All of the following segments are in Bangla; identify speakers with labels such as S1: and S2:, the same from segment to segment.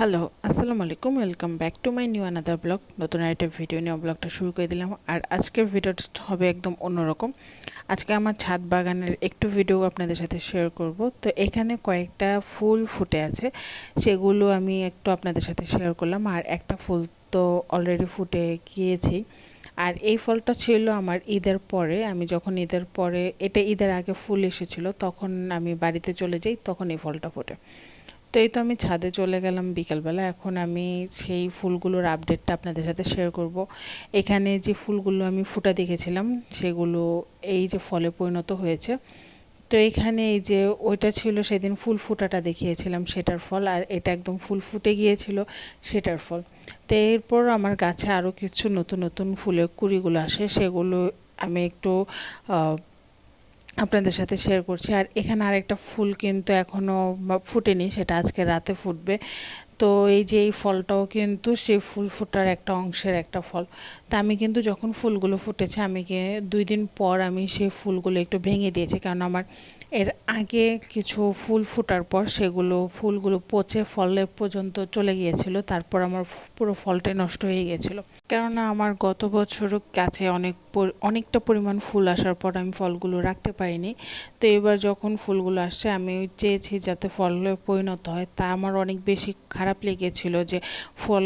S1: হ্যালো আসসালামু আলাইকুম welcome back to my new another blog নতুন একটা ভিডিও নিয়ে ব্লগটা শুরু করে দিলাম। আর আজকের ভিডিওটা হবে একদম অন্যরকম। আজকে আমার ছাদ বাগানের একটু ভিডিও আপনাদের সাথে শেয়ার করব। তো এখানে কয়েকটা ফুল ফুটে আছে। সেগুলো আমি একটু আপনাদের সাথে শেয়ার করলাম। আর একটা ফুল তো অলরেডি ফুটে গিয়েছি। আর এই ফলটা ছিল আমার ঈদের পরে। আমি যখন ঈদের পরে, এটা ঈদের আগে ফুল এসেছিল, তখন আমি বাড়িতে চলে যাই, তখন এই ফলটা ফোটে। তো এই তো আমি ছাদে চলে গেলাম বিকালবেলা। এখন আমি সেই ফুলগুলোর আপডেটটা আপনাদের সাথে শেয়ার করব। এখানে যে ফুলগুলো আমি ফুটা দেখেছিলাম, সেগুলো এই যে ফলে পরিণত হয়েছে। তো এখানে এই যে ওইটা ছিল সেদিন ফুল ফুটাটা দেখিয়েছিলাম, সেটার ফল। আর এটা একদম ফুল ফুটে গিয়েছিল, সেটার ফল। তো এরপর আমার গাছে আরও কিছু নতুন নতুন ফুলের কুড়িগুলো আসে, সেগুলো আমি একটু আপনাদের সাথে শেয়ার করছি। আর এখানে আরেকটা ফুল কিন্তু এখনও ফুটেনি, সেটা আজকে রাতে ফুটবে। তো এই যে এই ফলটাও কিন্তু সেই ফুল ফোটার একটা অংশের একটা ফল। তা আমি কিন্তু যখন ফুলগুলো ফুটেছে, আমি দুই দিন পর আমি সেই ফুলগুলো একটু ভেঙে দিয়েছি। কারণ আমার এর আগে কিছু ফুল ফোটার পর সেগুলো ফুলগুলো পচে ফলে পর্যন্ত চলে গিয়েছিল। তারপর আমার পুরো ফলটাই নষ্ট হয়ে গিয়েছিল। কেননা আমার গত বছর গাছে অনেক অনেকটা পরিমাণ ফুল আসার পর আমি ফলগুলো রাখতে পারিনি। তো এবার যখন ফুলগুলো আসছে, আমি চেয়েছি যাতে ফলে পরিণত হয়। তা আমার অনেক বেশি খারাপ লেগেছিল যে ফল,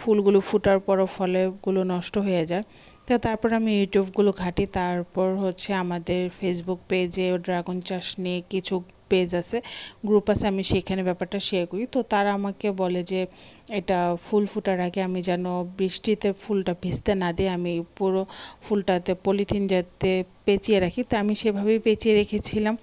S1: ফুলগুলো ফুটার পরও ফলেগুলো নষ্ট হয়ে যায়। তো তারপর আমি ইউটিউবগুলো ঘাঁটি। তারপর হচ্ছে আমাদের ফেসবুক পেজে ড্রাগন চাষ নিয়ে কিছু পেজ আছে গ্রুপ আছে, আমি সেখানে ব্যাপারটা শেয়ার করি। তো তারা আমাকে বলে যে, এটা ফুল ফুটার আগে আমি যেন বৃষ্টিতে ফুলটা ভিজতে না দিয়ে আমি পুরো ফুলটাতে পলিথিন যাতে পেঁচিয়ে রাখি। তো আমি সেভাবেই পেঁচিয়ে রেখেছিলাম।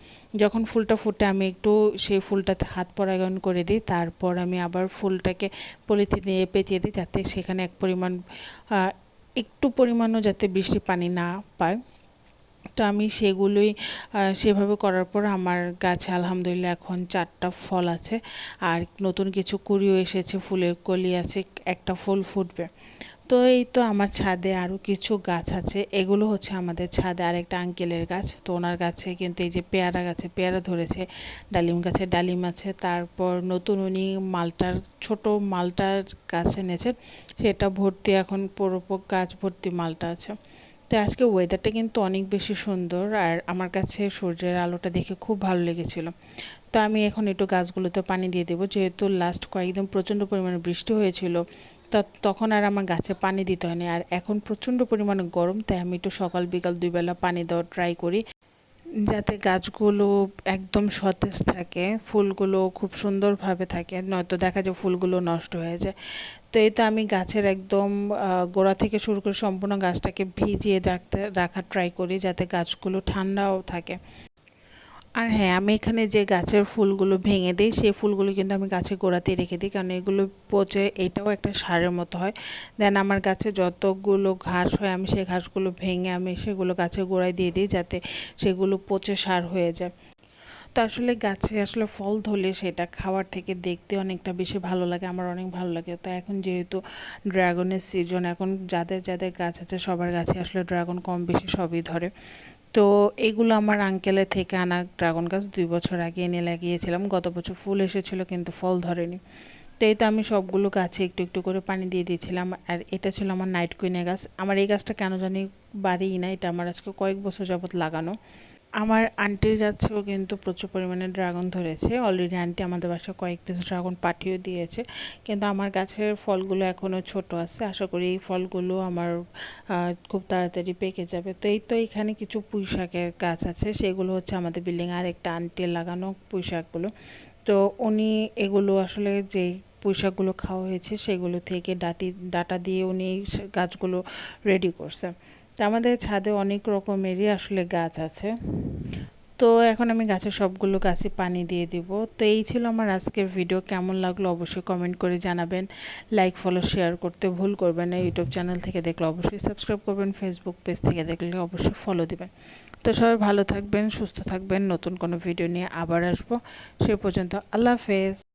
S1: যখন ফুলটা ফুটে, আমি একটু সেই ফুলটাতে হাত পরাগায়ন করে দিই, তারপর আমি আবার ফুলটাকে পলিথিন দিয়ে পেঁচিয়ে দিই, যাতে সেখানে এক পরিমাণ একটু পরিমাণও যাতে বৃষ্টি পানি না পায়। তো আমি সেগুলোই সেভাবে করার পর আমার গাছে আলহামদুলিল্লাহ এখন চারটা ফল আছে। আর নতুন কিছু কুড়িও এসেছে, ফুলের কলি আছে, একটা ফুল ফুটবে। তো এই তো আমার ছাদে আরও কিছু গাছ আছে। এগুলো হচ্ছে আমাদের ছাদে আরেকটা আঙ্কেলের গাছ। তো ওনার গাছে কিন্তু এই যে পেয়ারা গাছে, পেয়ারা ধরেছে, ডালিম গাছে ডালিম আছে। তারপর নতুন উনি মালটার, ছোট মালটার গাছ এনেছেন সেটা ভর্তি এখন পুরো গাছ ভর্তি মালটা আছে। তো আজকে ওয়েদারটা কিন্তু অনেক বেশি সুন্দর আর আমার কাছে সূর্যের আলোটা দেখে খুব ভালো লেগেছিল। তো আমি এখন একটু গাছগুলোতে পানি দিয়ে দেবো। যেহেতু লাস্ট কয়েকদিন প্রচণ্ড পরিমাণে বৃষ্টি হয়েছিল, তা তখন আর আমার গাছে পানি দিতে হয়নি। আর এখন প্রচণ্ড পরিমাণে গরম, তাই আমি একটু সকাল বিকাল দুবেলা পানি দেওয়ার ট্রাই করি। যাতে গাছগুলো একদম সতেজ থাকে, ফুলগুলো খুব সুন্দরভাবে থাকে, নয়তো দেখা যায় ফুলগুলো নষ্ট হয়ে যায়। তো এই তো আমি গাছের একদম গোড়া থেকে শুরু করে সম্পূর্ণ গাছটাকে ভিজিয়ে রাখতে, রাখার ট্রাই করি যাতে গাছগুলো ঠান্ডাও থাকে। আর হ্যাঁ আমি এখানে যে গাছের ফুলগুলো ভেঙে দিই, সেই ফুলগুলো কিন্তু আমি গাছের গোড়াতেই রেখে দিই, কারণ এগুলো পচে এটাও একটা সারের মতো হয়। দেন আমার গাছে যতগুলো ঘাস হয়, আমি সেই ঘাসগুলো ভেঙে আমি সেগুলো গাছের গোড়ায় দিয়ে দিই, যাতে সেগুলো পচে সার হয়ে যায়। তো আসলে গাছে আসলে ফল ধরলে সেটা খাওয়ার থেকে দেখতে অনেকটা বেশি ভালো লাগে, আমার অনেক ভালো লাগে। তো এখন যেহেতু ড্রাগনের সিজন, এখন যাদের যাদের গাছ আছে, সবার গাছে আসলে ড্রাগন কম বেশি সবই ধরে। তো এগুলো আমার আঙ্কেলের থেকে আনা ড্রাগন গাছ দুই বছর আগে এনে লাগিয়েছিলাম। গত বছর ফুল এসেছিল কিন্তু ফল ধরেনি। তো এই তো আমি সবগুলো গাছে একটু একটু করে পানি দিয়ে দিয়েছিলাম আর এটা ছিল আমার নাইট কুইনের গাছ। আমার এই গাছটা কেন জানি বাড়িই না, এটা আমার আজকে কয়েক বছর যাবৎ লাগানো। আমার আন্টির গাছেও কিন্তু প্রচুর পরিমাণে ড্রাগন ধরেছে। অলরেডি আন্টি আমাদের বাসায় কয়েক পিস ড্রাগন পাঠিয়েও দিয়েছে। কিন্তু আমার গাছের ফলগুলো এখনও ছোট আছে। আশা করি এই ফলগুলো আমার খুব তাড়াতাড়ি পেকে যাবে। তো এই তো এখানে কিছু পুঁই শাকের গাছ আছে। সেগুলো হচ্ছে আমাদের বিল্ডিং আর একটা আন্টির লাগানো পুঁই শাকগুলো তো উনি এগুলো আসলে যেই পুঁইশাকগুলো খাওয়া হয়েছে, সেগুলো থেকে ডাটি, ডাটা দিয়ে উনি গাছগুলো রেডি করছে। আমাদের ছাদে অনেক রকমেরই আসলে গাছ আছে। তো এখন আমি গাছের সবগুলো গাছে পানি দিয়ে দিব। তো এই ছিল আমার আজকের ভিডিও। কেমন লাগল অবশ্যই কমেন্ট করে জানাবেন। লাইক, ফলো, শেয়ার করতে ভুল করবেন না। ইউটিউব চ্যানেল থেকে দেখলে অবশ্যই সাবস্ক্রাইব করবেন। ফেসবুক পেজ থেকে দেখলে অবশ্যই ফলো দিবেন। তো সবাই ভালো থাকবেন, সুস্থ থাকবেন। নতুন কোনো ভিডিও নিয়ে আবার আসব। সে পর্যন্ত আল্লাহ হাফেজ।